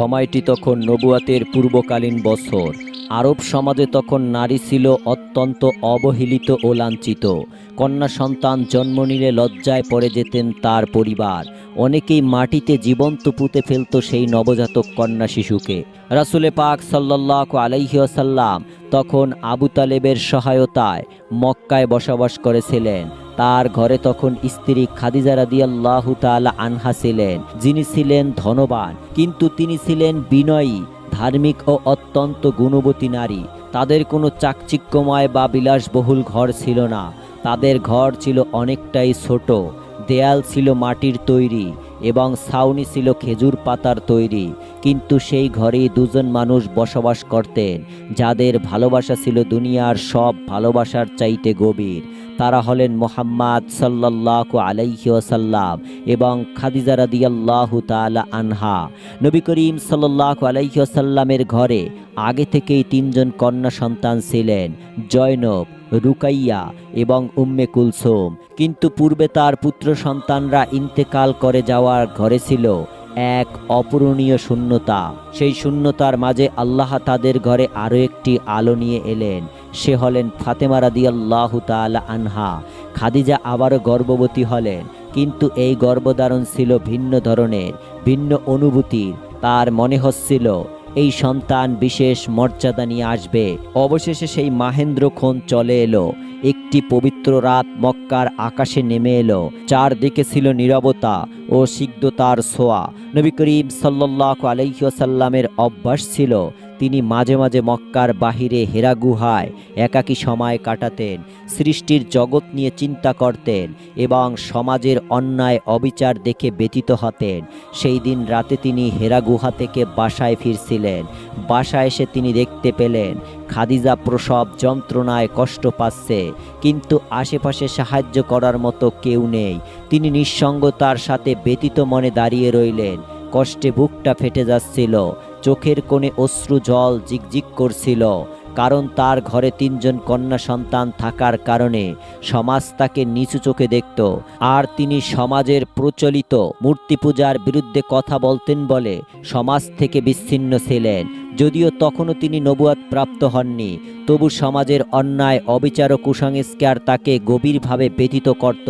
সময়টি তখন নবুয়াতের পূর্বকালীন বছর। আরব সমাজে তখন নারী ছিল অত্যন্ত অবহেলিত ও লাঞ্ছিত। কন্যা সন্তান জন্ম নিলে লজ্জায় পড়ে যেতেন তার পরিবার। অনেকেই মাটিতে জীবন্ত পুঁতে ফেলত সেই নবজাতক কন্যা শিশুকে। রাসুলে পাক সাল্লাহ আলাইসাল্লাম তখন আবু তালেবের সহায়তায় মক্কায় বসবাস করেছিলেন। তার ঘরে তখন স্ত্রী খাদিজা রাদিয়াল্লাহু তাআলা আনহা ছিলেন, যিনি ছিলেন ধনবান। কিন্তু তিনি ছিলেন বিনয়ী, ধার্মিক ও অত্যন্ত গুণবতী নারী। তাদের কোনো চাকচিক্যময় বা বিলাসবহুল ঘর ছিল না। তাদের ঘর ছিল অনেকটাই ছোট। দেয়াল ছিল মাটির তৈরি এবং ছাউনি ছিল খেজুর পাতার তৈরি। কিন্তু সেই ঘরেই দুজন মানুষ বসবাস করতেন, যাদের ভালোবাসা ছিল দুনিয়ার সব ভালোবাসার চাইতে গভীর। তারা হলেন মোহাম্মদ সাল্লাহ আলাইসাল্লাম এবং খাদিজা রাদিয়াল্লাহু তাআলা আনহা। নবী করিম সাল্লাহ আলাইসাল্লামের ঘরে আগে থেকেই তিনজন কন্যা সন্তান ছিলেন, জয়নব রুকাইয়া এবং উম্মে কুলসুম। কিন্তু পূর্বে তার পুত্র সন্তানরা ইন্তেকাল করে যাওয়ার ঘরে ছিল এক অপূরণীয় শূন্যতা। সেই শূন্যতার মাঝে আল্লাহ তাদের ঘরে আরও একটি আলো নিয়ে এলেন। সে হলেন ফাতেমা রাদিয়াল্লাহু তাআলা আনহা। খাদিজা আবারও গর্ভবতী হলেন, কিন্তু এই গর্ভধারণ ছিল ভিন্ন ধরনের, ভিন্ন অনুভূতির। তার মনে হচ্ছিল এই সন্তান বিশেষ মর্যাদা নিয়ে আসবে। অবশেষে সেই মাহেন্দ্রক্ষণ চলে এলো। একটি পবিত্র রাত মক্কার আকাশে নেমে এলো। চারদিকে ছিল নিরবতা ও সিদ্ধতার সোয়া নবী করিম সাল্লাহ আলাইসাল্লামের অভ্যাস ছিল তিনি মাঝে মাঝে মক্কার বাহিরে হেরা গুহায় একাকী সময় কাটাতেন, সৃষ্টির জগৎ নিয়ে চিন্তা করতেন এবং সমাজের অন্যায় অবিচার দেখে ব্যতীত হতেন। সেই দিন রাতে তিনি হেরা গুহা থেকে বাসায় ফিরছিলেন। বাসায় এসে তিনি দেখতে পেলেন, খাদিজা প্রসব যন্ত্রণায় কষ্ট পাচ্ছে, কিন্তু আশেপাশে সাহায্য করার মতো কেউ নেই। তিনি নিঃসঙ্গতার সাথে ব্যতীত মনে দাঁড়িয়ে রইলেন। কষ্টে বুকটা ফেটে যাচ্ছিল। চোখের কোণে অশ্রু জল জিকজিক করছিল, কারণ তার ঘরে তিনজন কন্যা সন্তান থাকার কারণে সমাজ তাকে নিচু চোখে দেখত, আর তিনি সমাজের প্রচলিত মূর্তি পূজার বিরুদ্ধে কথা বলতেন বলে সমাজ থেকে বিচ্ছিন্ন ছিলেন। যদিও তখনও তিনি নবুয়াত প্রাপ্ত হননি, তবু সমাজের অন্যায়, অবিচার ও কুসংস্কার তাকে গভীরভাবে ব্যথিত করত।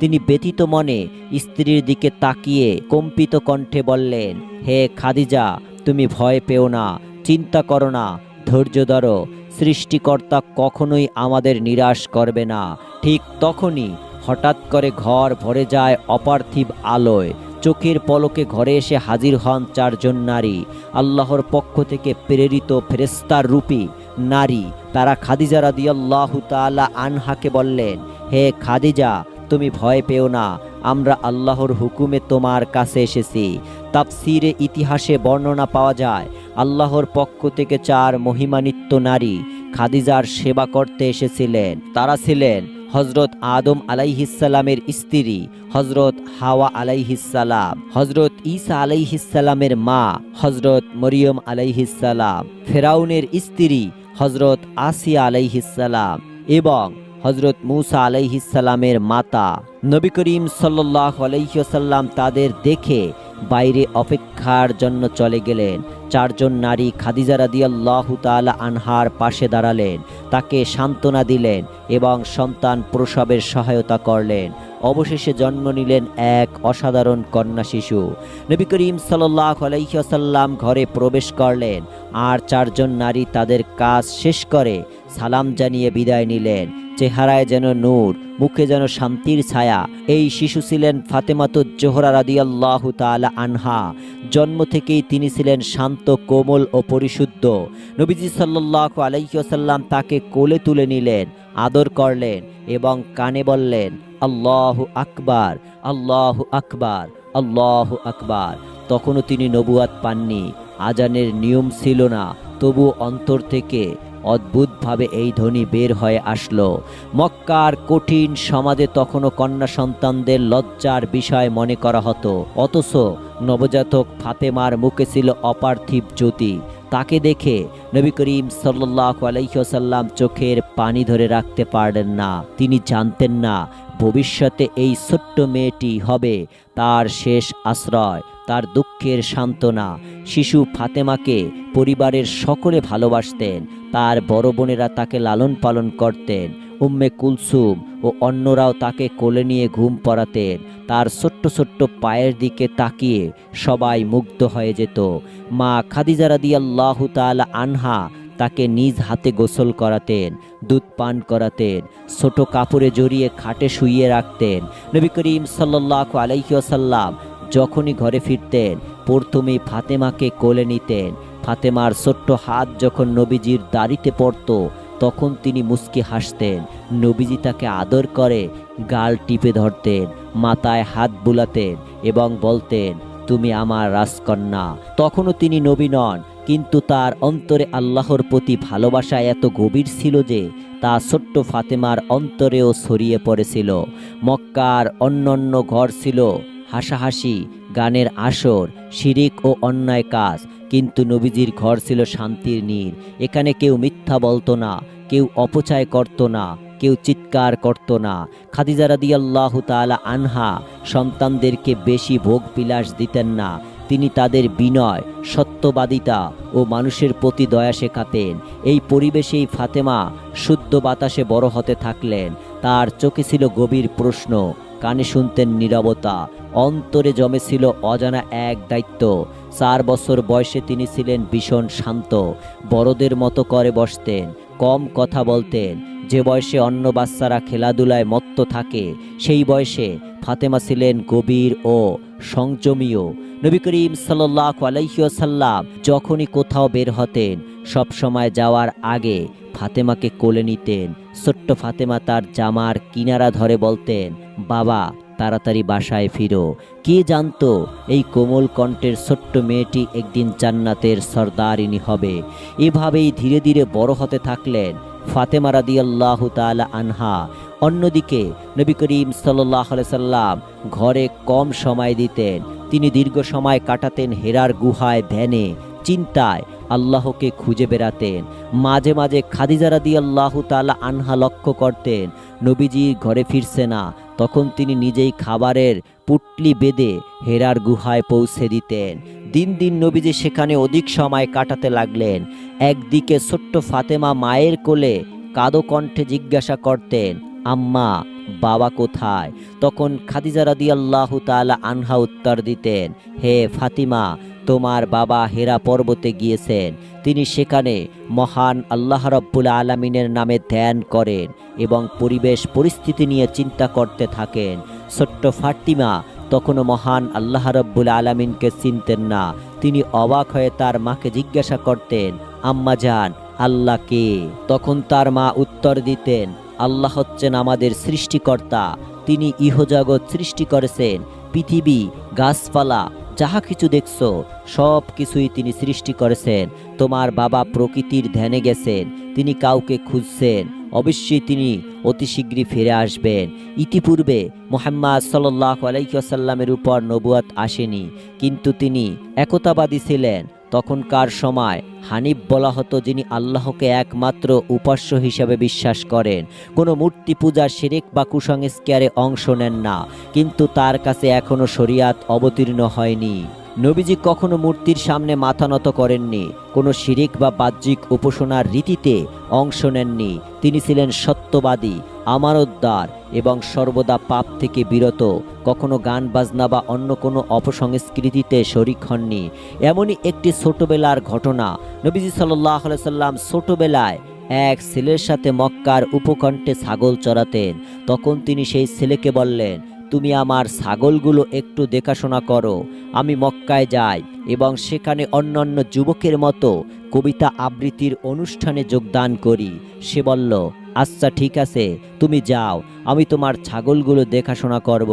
তিনি ব্যথিত মনে স্ত্রীর দিকে তাকিয়ে কম্পিত কণ্ঠে বললেন, হে খাদিজা তুমি ভয় পেও না, চিন্তা করো না, ধৈর্য ধরো, সৃষ্টিকর্তা কখনোই আমাদের নিরাশ করবে না। ঠিক তখনই হঠাৎ করে ঘর ভরে যায় অপার্থিব আলোয়। চোখের পলকে ঘরে এসে হাজির হন চারজন নারী। আল্লাহর পক্ষ থেকে প্রেরিত ফেরেস্তার রূপী নারী। তারা খাদিজা রাদিয়াল্লাহু তাআলা আনহাকে বললেন, হে খাদিজা, তুমি ভয় পেও না, আমরা আল্লাহর হুকুমে তোমার কাছে এসেছি। তাফসিরে ইতিহাসে বর্ণনা পাওয়া যায়, আল্লাহর পক্ষ থেকে চার মহিমানিত্য নারী খাদিজার সেবা করতে এসেছিলেন। তারা ছিলেন হজরত আদম আলাইহিসালামের স্ত্রী হজরত হাওয়া আলাইহিসালাম হজরত ঈসা আলাইহিসালামের মা হজরত মরিয়ম আলাইহিসালাম ফেরাউনের স্ত্রী হজরত আসিয়া আলাইহিসালাম এবং হজরত মুসা আলাইহিসাল্লামের মাতা। নবী করিম সাল্লাহ আলাইসাল্লাম তাদের দেখে বাইরে অপেক্ষার জন্য চলে গেলেন। চারজন নারী খাদিজা রাদিয়াল্লাহু তাআলা আনহার পাশে দাঁড়ালেন। তাকে সান্ত্বনা দিলেন এবং সন্তান প্রসবের সহায়তা করলেন। অবশেষে জন্ম নিলেন এক অসাধারণ কন্যা শিশু। নবী করিম সাল্লাহ আলাইসাল্লাম ঘরে প্রবেশ করলেন। আর চারজন নারী তাদের কাজ শেষ করে সালাম জানিয়ে বিদায় নিলেন। চেহারায় যেন নূর, মুখে যেন শান্তির ছায়া। এই শিশু ছিলেন ফাতেমাতুজ জোহরা রাদিয়াল্লাহু তাআলা আনহা। জন্ম থেকেই তিনি ছিলেন শান্ত, কোমল ও পরিশুদ্ধ। নবীজি সাল্লাহ আলাইসাল্লাম তাকে কোলে তুলে নিলেন, আদর করলেন এবং কানে বললেন, আল্লাহু আকবার আল্লাহু আকবার আল্লাহু আকবার। তখনও তিনি নবুয়াত পাননি। আজানের নিয়ম ছিল না তবু অন্তর থেকে অদ্ভুতভাবে এই ধ্বনি বের হয়ে আসলো। মক্কার কঠিন সমাজে তখনও কন্যা সন্তানদের লজ্জার বিষয় মনে করা হতো। অথচ নবজাতক ফাতেমার মুখে ছিল অপার্থিব জ্যোতি। তাকে দেখে নবী করিম সাল্লাহ আলাইসাল্লাম চোখের পানি ধরে রাখতে পারলেন না। তিনি জানতেন না, ভবিষ্যতে এই ছোট্ট মেয়েটি হবে তার শেষ আশ্রয়। তার দুঃখের সান্ত্বনা। শিশু ফাতেমাকে পরিবারের সকলে ভালোবাসতেন। তার বড় বোনেরা তাকে লালন পালন করতেন। উম্মে কুলসুম ও অন্যরাও তাকে কোলে নিয়ে ঘুম পড়াতেন। তার ছোট্ট ছোট্ট পায়ের দিকে তাকিয়ে সবাই মুগ্ধ হয়ে যেত। মা খাদিজা রাদিয়াল্লাহু তাআলা আনহা তাকে নিজ হাতে গোসল করাতেন, দুধ পান করাতেন, ছোট কাপড়ে জড়িয়ে খাটে শুইয়ে রাখতেন। নবী করিম সাল্লাল্লাহু আলাইহি ওয়াসাল্লাম যখনই ঘরে ফিরতেন প্রথমে ফাতেমাকে কোলে নিতেন। ফাতেমার ছোট্ট হাত যখন নবীজির দাড়িতে পড়ত, তখন তিনি মুস্কি হাসতেন। নবীজি তাকে আদর করে, গাল টিপে ধরতেন, মাথায় হাত বুলাতেন এবং বলতেন, তুমি আমার রাজকন্যা। তখনও তিনি নবী নন, কিন্তু তার অন্তরে আল্লাহর প্রতি ভালোবাসা এত গভীর ছিল যে, তা ছোট্ট ফাতেমার অন্তরেও ছড়িয়ে পড়েছিল। মক্কার অন্যান্য ঘর ছিল হাসাহাসি, গানের আসর, শিরিক ও অন্যায় কাজ। কিন্তু নবীজির ঘর ছিল শান্তির নীর। এখানে কেউ মিথ্যা বলতো না, কেউ অপচয় করতো না, কেউ চিৎকার করতো না। খাদিজা রাদিয়াল্লাহু তাআলা আনহা সন্তানদেরকে বেশি ভোগ বিলাস দিতেন না। তিনি তাদের বিনয়, সত্যবাদিতা ও মানুষের প্রতি দয়া শেখাতেন। এই পরিবেশেই ফাতেমা শুদ্ধ বাতাসে বড় হতে থাকলেন। তার চোখে ছিল গভীর প্রশ্ন কানে শুনতেন নিরবতা। অন্তরে জমেছিল অজানা এক দায়িত্ব। চার বছর বয়সে তিনি ছিলেন ভীষণ শান্ত, বড়দের মতো করে বসতেন, কম কথা বলতেন। যে বয়সে অন্য বাচ্চারা খেলাধুলায় মত্ত থাকে, সেই বয়সে ফাতেমা ছিলেন গভীর ও সংযমীয়। নবী করিম সাল্লাহ আলাইসাল্লাম যখনই কোথাও বের হতেন, সব সময় যাওয়ার আগে ফাতেমাকে কোলে নিতেন। ছোট্ট ফাতেমা তার জামার কিনারা ধরে বলতেন, বাবা, তাড়াতাড়ি বাসায় ফিরো। কে জানতো এই কোমল কণ্ঠের ছোট্ট মেয়েটি একদিন জান্নাতের সর্দারিনী হবে। এভাবেই ধীরে ধীরে বড় হতে থাকলেন ফাতেমা রাদিয়াল্লাহু তাআলা আনহা। অন্যদিকে নবী করিম সাল্লাহ সাল্লাম ঘরে কম সময় দিতেন। তিনি দীর্ঘ সময় কাটাতেন হেরার গুহায় ধ্যানে চিন্তায় আল্লাহকে খুঁজে বেড়াতেন। মাঝে মাঝে খাদিজা আল্লাহ তালা আনহা লক্ষ্য করতেন, নবীজি ঘরে ফিরছে না তখন তিনি নিজেই খাবারের পুটলি বেঁধে হেরার গুহায় পৌঁছে দিতেন। দিন দিন নবীজি সেখানে অধিক সময় কাটাতে লাগলেন। একদিকে ছোট্ট ফাতেমা মায়ের কোলে কাদো কণ্ঠে জিজ্ঞাসা করতেন, আম্মা, বাবা কোথায়? তখন খাদিজা রাদিয়াল্লাহু তাআলা আনহা উত্তর দিতেন, হে ফাতিমা তোমার বাবা হেরা পর্বতে গিয়েছেন। তিনি সেখানে মহান আল্লাহ রব্বুল আলমিনের নামে ধ্যান করেন এবং পরিবেশ পরিস্থিতি নিয়ে চিন্তা করতে থাকেন। ছোট্ট ফাতিমা তখনও মহান আল্লাহ রব্বুল আলমিনকে চিনতেন না। তিনি অবাক হয়ে তার মাকে জিজ্ঞাসা করতেন, আম্মা যান আল্লাহ কে? তখন তার মা উত্তর দিতেন, আল্লাহ হচ্ছেন আমাদের সৃষ্টিকর্তা। তিনি ইহজগৎ সৃষ্টি করেছেন। পৃথিবী গাছপালা যাহা কিছু দেখছ, সব কিছুই তিনি সৃষ্টি করেছেন। তোমার বাবা প্রকৃতির ধ্যানে গেছেন, তিনি কাউকে খুঁজছেন। অবশ্যই তিনি অতি শীঘ্রই ফিরে আসবেন। ইতিপূর্বে মোহাম্মদ সাল্লাহ আলাইসাল্লামের উপর নবুয়াত আসেনি, কিন্তু তিনি একতাবাদী ছিলেন। তখনকার সময় হানিফ বলা হতো যিনি আল্লাহকে একমাত্র উপাস্য হিসাবে বিশ্বাস করেন। কোনো মূর্তি পূজা শিরিক বা কুসংস্কারে অংশ নেন না, কিন্তু তার কাছে এখনও শরিয়াত অবতীর্ণ হয়নি। নবীজি কখনো মূর্তির সামনে মাথা নত করেননি, কোনো শিরিক বা বাহ্যিক উপাসনার রীতিতে অংশ নেননি। তিনি ছিলেন সত্যবাদী আমানতদার এবং সর্বদা পাপ থেকে বিরত, কখনো গান বাজনা বা অন্য কোনো অপসংস্কৃতিতে শরিক হননি। এমনই একটি ছোটবেলার ঘটনা, নবীজি সাল্লাহ সাল্লাম ছোটবেলায় এক ছেলের সাথে মক্কার উপকণ্ঠে ছাগল চড়াতেন। তখন তিনি সেই ছেলেকে বললেন তুমি আমার ছাগলগুলো একটু দেখাশোনা করো। আমি মক্কায় যাই এবং সেখানে অন্যান্য যুবকের মতো কবিতা আবৃত্তির অনুষ্ঠানে যোগদান করি। সে বলল আচ্ছা ঠিক আছে, তুমি যাও, আমি তোমার ছাগলগুলো দেখাশোনা করব।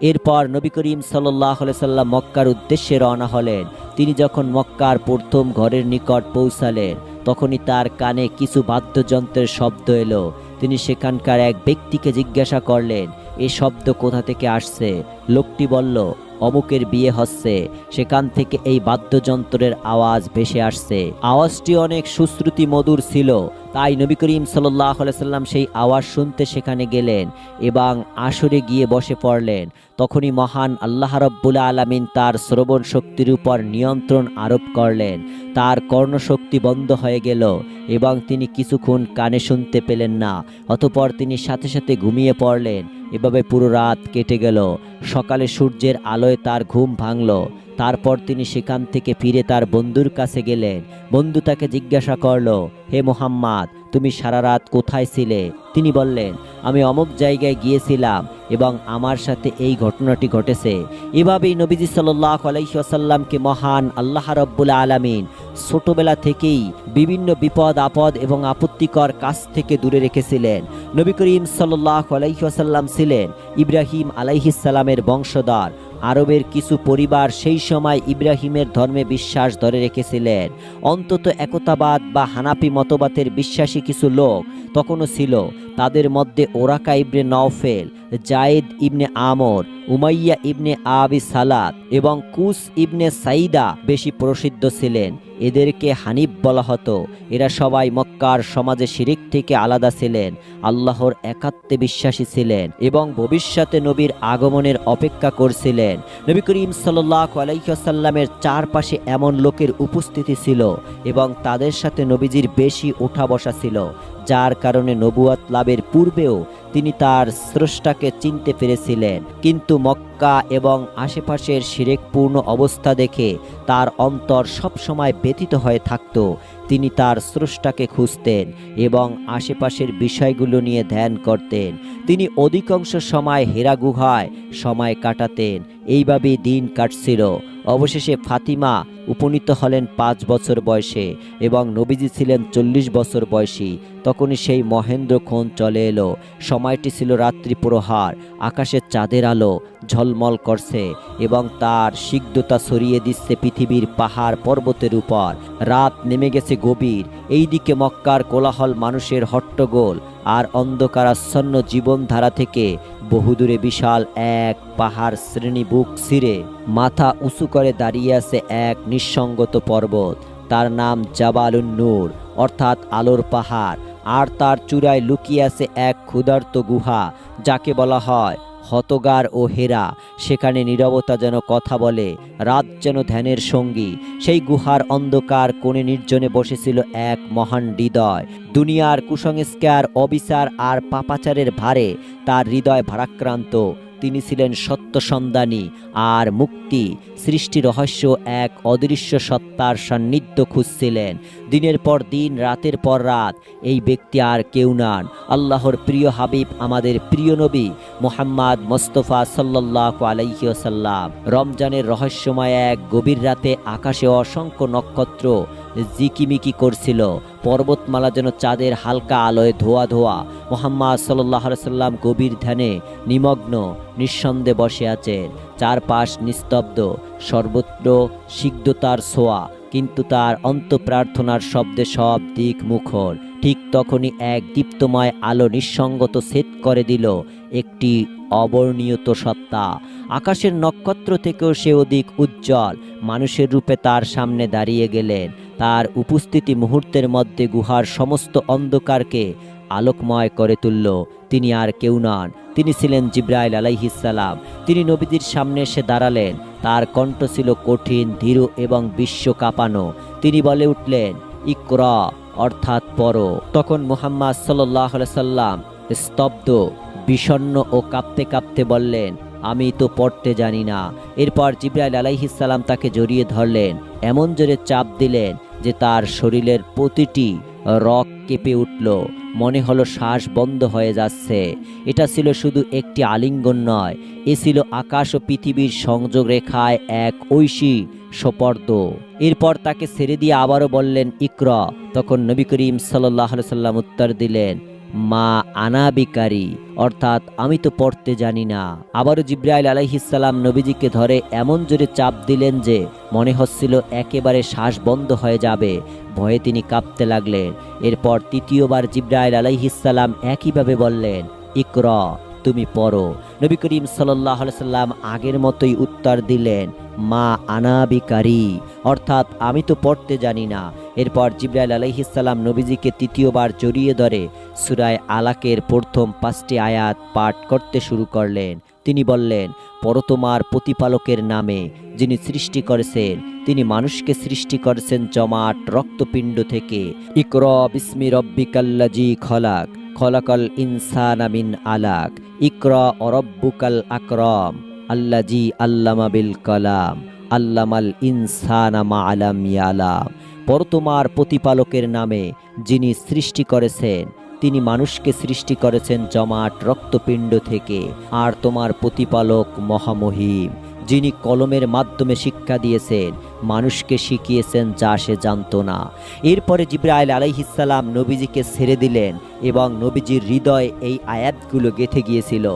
এরপর নবী করিম সাল্লাহ সাল্লাম মক্কার উদ্দেশ্যে রওনা হলেন। তিনি যখন মক্কার প্রথম ঘরের নিকট পৌঁছালেন, তখনই তার কানে কিছু বাদ্যযন্ত্রের শব্দ এলো। তিনি সেখানকার এক ব্যক্তিকে জিজ্ঞাসা করলেন এ শব্দ কোথা থেকে আসছে? লোকটি বলল, অমুকের বিয়ে হচ্ছে। সেখান থেকে এই বাদ্যযন্ত্রের আওয়াজ ভেসে আসছে। আওয়াজটি অনেক সুশ্রুতি মধুর ছিল। তাই নবী করিম সাল্লাহ সাল্লাম সেই আওয়াজ শুনতে সেখানে গেলেন এবং আসরে গিয়ে বসে পড়লেন। তখনই মহান আল্লাহ রব্বুল আলমিন তার শ্রবণ শক্তির উপর নিয়ন্ত্রণ আরোপ করলেন। তার কর্ণশক্তি বন্ধ হয়ে গেল এবং তিনি কিছুক্ষণ কানে শুনতে পেলেন না। অতপর তিনি সাথে সাথে ঘুমিয়ে পড়লেন। এভাবে পুরো রাত কেটে গেল। সকালে সূর্যের আলোয় তার ঘুম ভাঙল। তারপর তিনি সেখান থেকে ফিরে তার বন্ধুর কাছে গেলেন। বন্ধু তাকে জিজ্ঞাসা করল, হে মোহাম্মদ, তুমি সারা রাত কোথায় ছিলে? তিনি বললেন, আমি অমুক জায়গায় গিয়েছিলাম এবং আমার সাথে এই ঘটনাটি ঘটেছে। এভাবেই নবীজি সাল্লাহ আলাইসাল্লামকে মহান আল্লাহ রব্বুল আলমিন ছোটবেলা থেকেই বিভিন্ন বিপদ, আপদ এবং আপত্তিকর কাজ থেকে দূরে রেখেছিলেন। নবী করিম সাল্লাহ আলাইসাল্লাম ছিলেন ইব্রাহিম আলাইহিসাল্লামের বংশধর। আরবের কিছু পরিবার সেই সময় ইব্রাহিমের ধর্মে বিশ্বাস ধরে রেখেছিলেন। অন্তত একতাবাদ বা হানাপি মতবাদের বিশ্বাসী কিছু লোক তখনও ছিল। তাদের মধ্যে ওরাকা ইবনে নওফেল, জায়েদ ইবনে আমর, উমাইয়া ইবনে আবি সালাত এবং কুস ইবনে সাইদা বেশি প্রসিদ্ধ ছিলেন। এদেরকে হানিফ বলা হতো। এরা সবাই মক্কার সমাজে শিরিক থেকে আলাদা ছিলেন। আল্লাহর একাত্মে বিশ্বাসী ছিলেন এবং ভবিষ্যতে নবীর আগমনের অপেক্ষা করছিলেন। নবী করিম সাল্লাহ আলাইসাল্লামের চারপাশে এমন লোকের উপস্থিতি ছিল এবং তাদের সাথে নবীজির বেশি ওঠা বসা ছিল, যার কারণে নবুয়াত লাভের পূর্বেও তিনি তার স্রষ্টাকে চিনতে পেরেছিলেন। কিন্তু মক্কা এবং আশেপাশের শিরেকপূর্ণ অবস্থা দেখে তার অন্তর সবসময় ব্যতীত হয়ে থাকত তিনি তার স্রষ্টাকে খুঁজতেন এবং আশেপাশের বিষয়গুলো নিয়ে ধ্যান করতেন। তিনি অধিকাংশ সময় হেরা গুহায় সময় কাটাতেন। এইভাবেই দিন কাটছিল। অবশেষে ফাতিমা উপনীত হলেন পাঁচ বছর বয়সে এবং নবীজি ছিলেন চল্লিশ বছর বয়সী। তখনই সেই মহেন্দ্রক্ষণ চলে এলো। সময়টি ছিল রাত্রি প্রহার আকাশে চাঁদের আলো ঝলমল করছে এবং তার সিগ্ধতা ছড়িয়ে দিচ্ছে পৃথিবীর পাহাড় পর্বতের উপর। রাত নেমে গেছে গভীর, এইদিকে মক্কার কোলাহল মানুষের হট্টগোল আর অন্ধকারাচ্ছন্ন জীবনধারা থেকে বহুদূরে বিশাল এক পাহাড় শ্রেণি বুক ছিঁড়ে মাথা উঁচু করে দাঁড়িয়ে আছে এক নিঃসঙ্গত পর্বত। তার নাম জাবালুন নূর, অর্থাৎ আলোর পাহাড়। আর তার চূড়ায় লুকিয়ে আছে এক ক্ষুধার্ত গুহা, যাকে বলা হয় হতগার ও হেরা। সেখানে নীরবতা যেন কথা বলে, রাত যেন ধ্যানের সঙ্গী। সেই গুহার অন্ধকার কোণে নির্জনে বসেছিল এক মহান হৃদয়। দুনিয়ার কুসংস্কার, অবিচার আর পাপাচারের ভারে তার হৃদয় ভারাক্রান্ত। তিনি ছিলেন সত্য সন্ধানী আর মুক্তি, সৃষ্টি রহস্য এক অদৃশ্য সত্তার সান্নিধ্য খুঁজছিলেন। দিনের পর দিন, রাতের পর রাত, এই ব্যক্তি আর কেউ নান। আল্লাহর প্রিয় হাবিব, আমাদের প্রিয় নবী মোহাম্মদ মোস্তফা সাল্লাহ আলাইসাল্লাম রমজানের রহস্যময় এক গভীর রাতে আকাশে অসংখ্য নক্ষত্র জিকিমিকি করছিল। পর্বতমালা যেন চাঁদের হালকা আলোয় ধোয়া ধোয়া। মোহাম্মদ সাল্লাহ সাল্লাম গভীর ধ্যানে নিমগ্ন, নিঃসন্দেহে বসে আছেন। চারপাশ নিস্তব্ধ, সর্বত্র সিদ্ধতার ছোঁয়া, কিন্তু তার অন্তঃপ্রার্থনার শব্দে সব দিক মুখর। ঠিক তখনই এক দীপ্তময় আলো নিঃসঙ্গত সেট করে দিল একটি অবর্ণীয়ত সত্তা। আকাশের নক্ষত্র থেকেও সে অধিক উজ্জ্বল, মানুষের রূপে তার সামনে দাঁড়িয়ে গেলেন। তার উপস্থিতি মুহূর্তের মধ্যে গুহার সমস্ত অন্ধকারকে আলোকময় করে তুলল। তিনি আর কেউ নন। তিনি ছিলেন জিব্রাইল আলাইহিসাল্লাম তিনি নবীদের সামনে এসে দাঁড়ালেন। তার কণ্ঠ ছিল কঠিন, ধীর এবং বিশ্ব কাঁপানো। তিনি বলে উঠলেন, ইকরা অর্থাৎ পর। তখন মুহাম্মদ সাল্লাহ সাল্লাম স্তব্ধ বিষণ্ন ও কাঁপতে কাঁপতে বললেন, আমি তো পড়তে জানি না। এরপর জিব্রাইল আলাইহিসাল্লাম তাকে জড়িয়ে ধরলেন। এমন জোরে চাপ দিলেন যে তার শরীরের প্রতিটি রক কেঁপে উঠল, মনে হলো শ্বাস বন্ধ হয়ে যাচ্ছে। এটা ছিল শুধু একটি আলিঙ্গন নয়, এ ছিল আকাশ ও পৃথিবীর সংযোগ রেখায় এক ঐশী সপর্দ। এরপর তাকে ছেড়ে দিয়ে আবারও বললেন, ইকর। তখন নবী করিম সাল্লাহ সাল্লাম উত্তর দিলেন মা আনাবিকারী, অর্থাৎ আমি তো পড়তে জানি না। আবারও জিব্রাইল আলাইহিসাল্লাম নবীজিকে ধরে এমন জোরে চাপ দিলেন যে মনে হচ্ছিল একেবারে শ্বাস বন্ধ হয়ে যাবে। ভয়ে তিনি কাঁপতে লাগলেন। এরপর তৃতীয়বার জিব্রাইল আলাইহিসাল্লাম একইভাবে বললেন, ইকর, তুমি পড়ো। নবী করিম সাল্লাহ সাল্লাম আগের মতোই উত্তর দিলেন মা আনাবিকারী। অর্থাৎ আমি তো পড়তে জানি না। এরপর জিব্রাইল আলাইহিসাল্লাম নবীজিকে তৃতীয়বার জড়িয়ে ধরে সুরায় আলাকের প্রথম পাঁচটি আয়াত পাঠ করতে শুরু করলেন। তিনি বললেন পরতমার প্রতিপালকের নামে, যিনি সৃষ্টি করেছেন। তিনি মানুষকে সৃষ্টি করেছেন জমাট রক্তপিণ্ড থেকে। ইকর বিস্মি রব্বিকাল্লাজি খলাক, খলাকল ইনসান আমিন আলাক। ইকর অরব্বুকাল আকরম। আল্লাজি আল্লামা বিল কালাম, আল্লামাল ইনসানা মা আলাম ইয়ালাম। পর তোমার প্রতিপালকের নামে যিনি সৃষ্টি করেছেন, তিনি মানুষকে সৃষ্টি করেছেন জমাট রক্তপিণ্ড থেকে, আর তোমার প্রতিপালক মহামহিম, যিনি কলমের মাধ্যমে শিক্ষা দিয়েছেন মানুষকে শিখিয়েছেন যা সে জানত না। এরপরে জিব্রাইল আলাইহিসাল্লাম নবীজিকে ছেড়ে দিলেন এবং নবীজির হৃদয় এই আয়াতগুলো গেঁথে গিয়েছিল।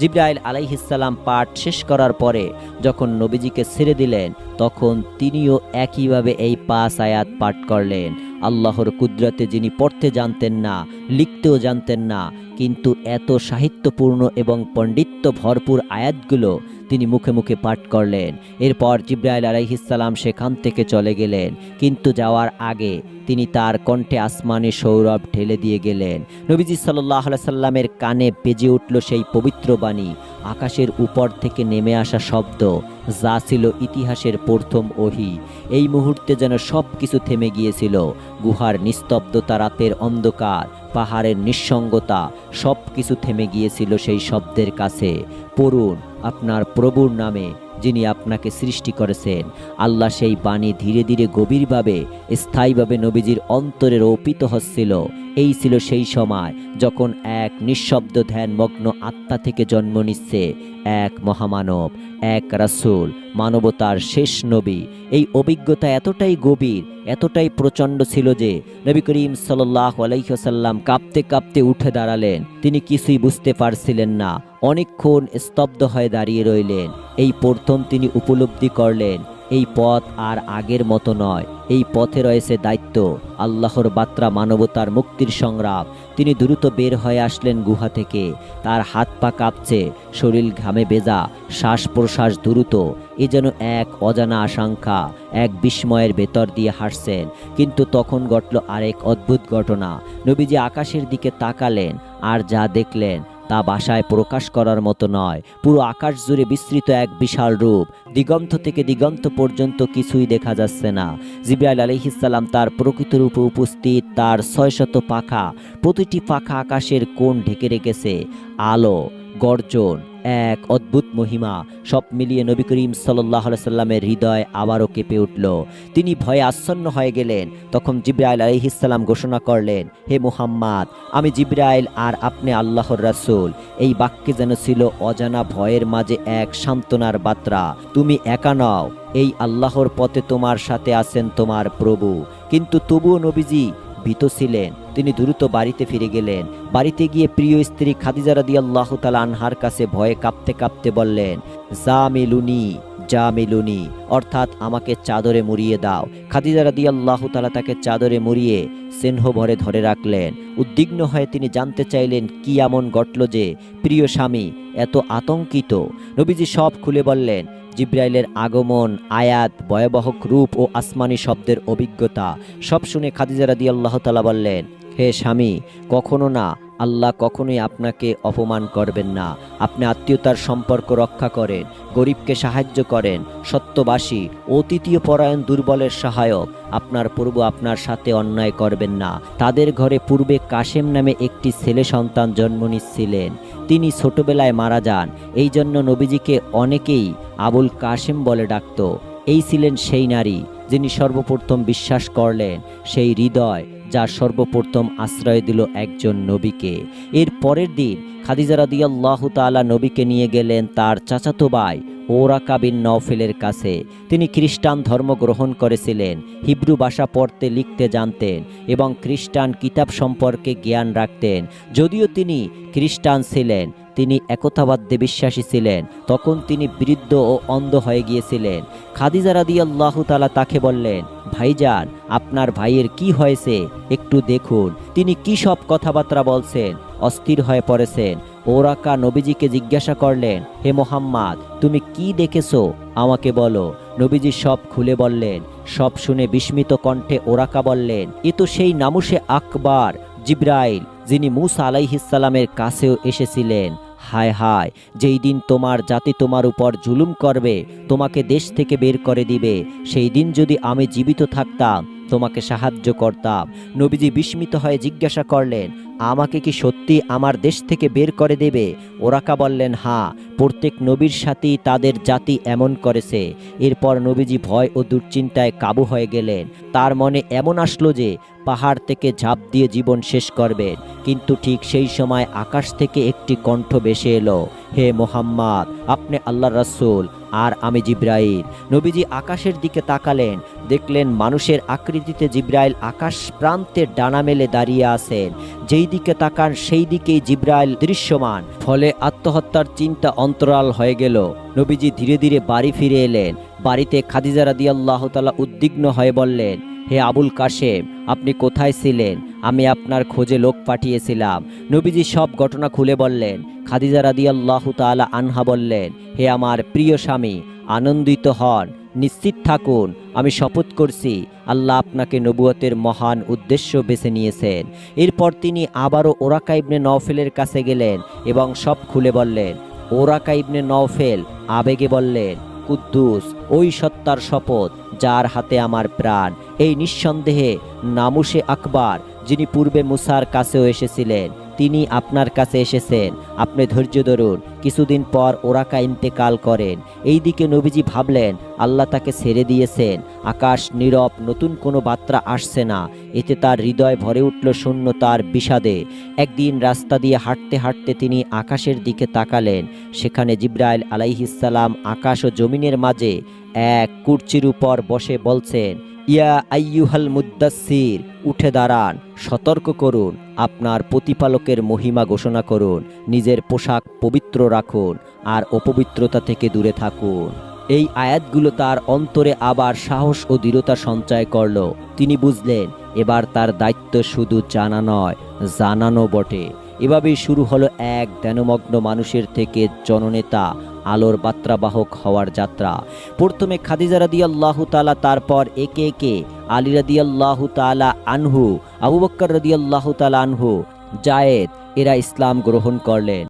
জিব্রাইল আলাইহিসাল্লাম পাঠ শেষ করার পরে যখন নবীজিকে ছেড়ে দিলেন, তখন তিনিও একইভাবে এই পাঁচ আয়াত পাঠ করলেন। আল্লাহর কুদরতে যিনি পড়তে জানতেন না, লিখতেও জানতেন না, কিন্তু এত সাহিত্যপূর্ণ এবং পণ্ডিত্য ভরপুর আয়াতগুলো তিনি মুখে মুখে পাঠ করলেন। এরপর জিব্রাইল আলাইহিসাল্লাম সেখান থেকে চলে গেলেন, কিন্তু যাওয়ার আগে তিনি তার কণ্ঠে আসমানে সৌরভ ঢেলে দিয়ে গেলেন। নবীজি সাল্লাহ সাল্লামের কানে বেজে উঠল সেই পবিত্র বাণী আকাশের উপর থেকে নেমে আসা শব্দ, যা ছিল ইতিহাসের প্রথম ওহি। এই মুহূর্তে যেন সব কিছু থেমে গিয়েছিল। গুহার নিস্তব্ধতা, রাতের অন্ধকার, পাহাড়ের নিঃসঙ্গতা সব কিছু থেমে গিয়েছিল সেই শব্দের কাছে। পড়ুন আপনার প্রভুর নামে। যিনি আপনাকে সৃষ্টি করেছেন। আল্লাহ সেই বাণী ধীরে ধীরে গভীরভাবে, স্থায়ীভাবে নবীজির অন্তরে রোপিত হচ্ছিল। এই ছিল সেই সময় যখন এক নিঃশব্দ ধ্যানমগ্ন আত্মা থেকে জন্ম নিচ্ছে এক মহামানব, এক রাসূল, মানবতার শেষ নবী। এই অভিজ্ঞতা এতটাই গভীর, এতটাই প্রচণ্ড ছিল যে নবী করিম সাল্লাহ আলাইসাল্লাম কাঁপতে কাঁপতে উঠে দাঁড়ালেন। তিনি কিছুই বুঝতে পারছিলেন না। অনেকক্ষণ স্তব্ধ হয়ে দাঁড়িয়ে রইলেন। এই প্রথম তিনি উপলব্ধি করলেন, এই পথ আর আগের মতো নয়। এই পথে রয়েছে দায়িত্ব, আল্লাহর বাত্রা মানবতার মুক্তির সংগ্রাম। তিনি দ্রুত বের হয়ে আসলেন গুহা থেকে। তার হাত পা কাঁপছে, শরীর ঘামে বেজা শ্বাস প্রশ্বাস দ্রুত। এ যেন এক অজানা আশঙ্কা, এক বিস্ময়ের ভেতর দিয়ে হাসছেন কিন্তু তখন ঘটল আরেক অদ্ভুত ঘটনা। নবীজি আকাশের দিকে তাকালেন আর যা দেখলেন তা বাসায় প্রকাশ করার মতো নয়। পুরো আকাশ জুড়ে বিস্তৃত এক বিশাল রূপ। দিগন্ত থেকে দিগন্ত পর্যন্ত কিছুই দেখা যাচ্ছে না। জিব্রাইল আলহিসাল্লাম তার প্রকৃত রূপে উপস্থিত, তার ছয়শত পাখা। প্রতিটি পাখা আকাশের কোণ ঢেকে রেখেছে। আলো, গর্জন এক অদ্ভুত মহিমা সব মিলিয়ে নবী করিম সাল্লাহ সাল্লামের হৃদয় আবারও কেঁপে উঠল। তিনি ভয়ে আচ্ছন্ন হয়ে গেলেন। তখন জিব্রাইল আলহিসাল্লাম ঘোষণা করলেন, হে মুহাম্মদ, আমি জিব্রাইল আর আপনি আল্লাহর রাসূল। এই বাক্যে যেন ছিল অজানা ভয়ের মাঝে এক সান্ত্বনার বার্তা, তুমি একা নও, এই আল্লাহর পথে তোমার সাথে আছেন তোমার প্রভু। কিন্তু তবুও নবীজি ভীত ছিলেন। তিনি দ্রুত বাড়িতে ফিরে গেলেন। বাড়িতে গিয়ে প্রিয় স্ত্রী খাদিজা রাদি আল্লাহ তালা আনহার কাছে ভয়ে কাঁপতে কাঁপতে বললেন যা মিলুনি যা মিলুনি অর্থাৎ আমাকে চাদরে মুড়িয়ে দাও। খাদিজা রাদি আল্লাহ তালা তাকে চাদরে মুড়িয়ে স্নেহ ভরে ধরে রাখলেন। উদ্বিগ্ন হয়ে তিনি জানতে চাইলেন, কি এমন ঘটল যে, প্রিয় স্বামী, এত আতঙ্কিত? নবীজি সব খুলে বললেন জিব্রাইলের আগমন, আয়াত, ভয়াবহক রূপ ও আসমানি শব্দের অভিজ্ঞতা, সব শুনে খাদিজা রাদি আল্লাহ তালা বললেন, হে স্বামী, কখনো না, আল্লাহ কখনোই আপনাকে অপমান করবেন না। আপনি আত্মীয়তার সম্পর্ক রক্ষা করেন, গরিবকে সাহায্য করেন, সত্যবাসী অতিথীয় পরায়ণ দুর্বলের সহায়ক। আপনার পূর্ব আপনার সাথে অন্যায় করবেন না। তাদের ঘরে পূর্বে কাশেম নামে একটি ছেলে সন্তান জন্ম নিচ্ছিলেন। তিনি ছোটবেলায় মারা যান। এই জন্য নবীজিকে অনেকেই আবুল কাশেম বলে ডাকত। এই ছিলেন সেই নারী যিনি সর্বপ্রথম বিশ্বাস করলেন, সেই হৃদয় যা সর্বপ্রথম আশ্রয় দিল একজন নবীকে। এর পরের দিন খাদিজা রাদিয়াল্লাহু তাআলা নবীকে নিয়ে গেলেন তার চাচাতো ভাই ওরাকা বিন নওফেলের কাছে। তিনি খ্রিস্টান ধর্ম গ্রহণ করেছিলেন, হিব্রু ভাষা পড়তে, লিখতে জানতেন এবং খ্রিস্টান কিতাব সম্পর্কে জ্ঞান রাখতেন। যদিও তিনি খ্রিস্টান ছিলেন, তিনি একতাবাদ্যে বিশ্বাসী ছিলেন, তখন তিনি বৃদ্ধ ও অন্ধ হয়ে গিয়েছিলেন। খাদিজা রাদিয়াল্লাহু তাআলা তাকে বললেন, ভাইজান, আপনার ভাইয়ের কি হয়েছে? একটু দেখুন। তিনি কি সব কথাবার্তা বলছেন? অস্থির হয়ে পড়েছেন। ওরাকা নবীজিকে জিজ্ঞাসা করলেন, হে মোহাম্মদ, তুমি কি দেখেছ? আমাকে বলো। নবীজি সব খুলে বললেন, সব শুনে বিস্মিত কণ্ঠে ওরাকা বললেন, এ তো সেই নামুসে আকবার, জিব্রাইল, যিনি মুসা আলাইহিসালামের কাছেও এসেছিলেন। হায় হায়, যেই দিন তোমার জাতি তোমার উপর জুলুম করবে, তোমাকে দেশ থেকে বের করে দিবে। সেই দিন যদি আমি জীবিত থাকতাম তোমাকে সাহায্য করতাম। নবীজি বিস্মিত হয়ে জিজ্ঞাসা করলেন, আমাকে কি সত্যি আমার দেশ থেকে বের করে দেবে? ওরাকা বললেন হ্যাঁ প্রত্যেক নবীর সাথেই তাদের জাতি এমন করেছে। এরপর নবীজি ভয় ও দুশ্চিন্তায় কাবু হয়ে গেলেন। তার মনে এমন আসলো যে, পাহাড় থেকে ঝাঁপ দিয়ে জীবন শেষ করবেন। কিন্তু ঠিক সেই সময় আকাশ থেকে একটি কণ্ঠ বেসে এলো, হে মোহাম্মদ, আপনি আল্লাহ রাসূল আর আমি জিব্রাইল। নবীজি আকাশের দিকে তাকালেন, দেখলেন মানুষের আকৃতিতে জিব্রাইল আকাশ প্রান্তে ডানা মেলে দাঁড়িয়ে আছেন। যেই দিকে তাকান, সেই দিকেই জিব্রাইল দৃশ্যমান। ফলে আত্মহত্যার চিন্তা অন্তরাল হয়ে গেল। নবীজি ধীরে ধীরে বাড়ি ফিরে এলেন। বাড়িতে খাদিজা রাদিয়াল্লাহ তালা উদ্বিগ্ন হয়ে বললেন হে আবুল কাশেম, আপনি কোথায় ছিলেন? আমি আপনার খোঁজে লোক পাঠিয়েছিলাম। নবীজি সব ঘটনা খুলে বললেন। খাদিজা রাদিয়াল্লাহু তাআলা আনহা বললেন, হে আমার প্রিয় স্বামী, আনন্দিত হন, নিশ্চিত থাকুন, আমি শপথ করছি, আল্লাহ আপনাকে নবুয়তের মহান উদ্দেশ্য বেছে নিয়েছেন। এরপর তিনি আবারও ওরাকা ইবনে নওফেলের কাছে গেলেন এবং সব খুলে বললেন, ওরাকা ইবনে নওফেল আবেগে বললেন কুদ্দুস, ওই সত্তার শপথ, যার হাতে আমার প্রাণ। এই নিঃসন্দেহে নামুসে আকবার, যিনি পূর্বে মুসার কাছেও এসেছিলেন। তিনি আপনার কাছে এসেছেন। আপনি ধৈর্য ধরুন। কিছুদিন পর ওরাকা ইন্তেকাল করেন। এই দিকে নবীজি ভাবলেন, আল্লাহ তাকে ছেড়ে দিয়েছেন। আকাশ নীরব, নতুন কোনো বার্তা আসছে না। এতে তার হৃদয় ভরে উঠল শূন্যতার বিষাদে। একদিন রাস্তা দিয়ে হাঁটতে হাঁটতে তিনি আকাশের দিকে তাকালেন। সেখানে জিব্রাইল আলাইহিসাল্লাম আকাশ ও জমিনের মাঝে এক কুর্চির উপর বসে বলছেন ইয়া আইয়ুহাল মুদাসির উঠে দাঁড়ান, সতর্ক করুন, আপনার প্রতিপালকের মহিমা ঘোষণা করুন, নিজের পোশাক পবিত্র রাখুন, আর অপবিত্রতা থেকে দূরে থাকুন। এই আয়াতগুলো তার অন্তরে আবার সাহস ও দৃঢ়তা সঞ্চয় করল। তিনি বুঝলেন, এবার তার দায়িত্ব শুধু জানা নয়, জানানো বটে। এভাবেই শুরু হলো এক ধ্যানমগ্ন মানুষের থেকে জননেতা আলোর বার্তাবাহক হওয়ার যাত্রা। প্রথমে খাদিজা রাদিয়াল্লাহু তালা তারপর একে একে আলী রাদিয়াল্লাহু তালা আনহু, আবু বক্কর রাদিয়াল্লাহু তালা আনহু, জায়েদ এরা ইসলাম গ্রহণ করলেন।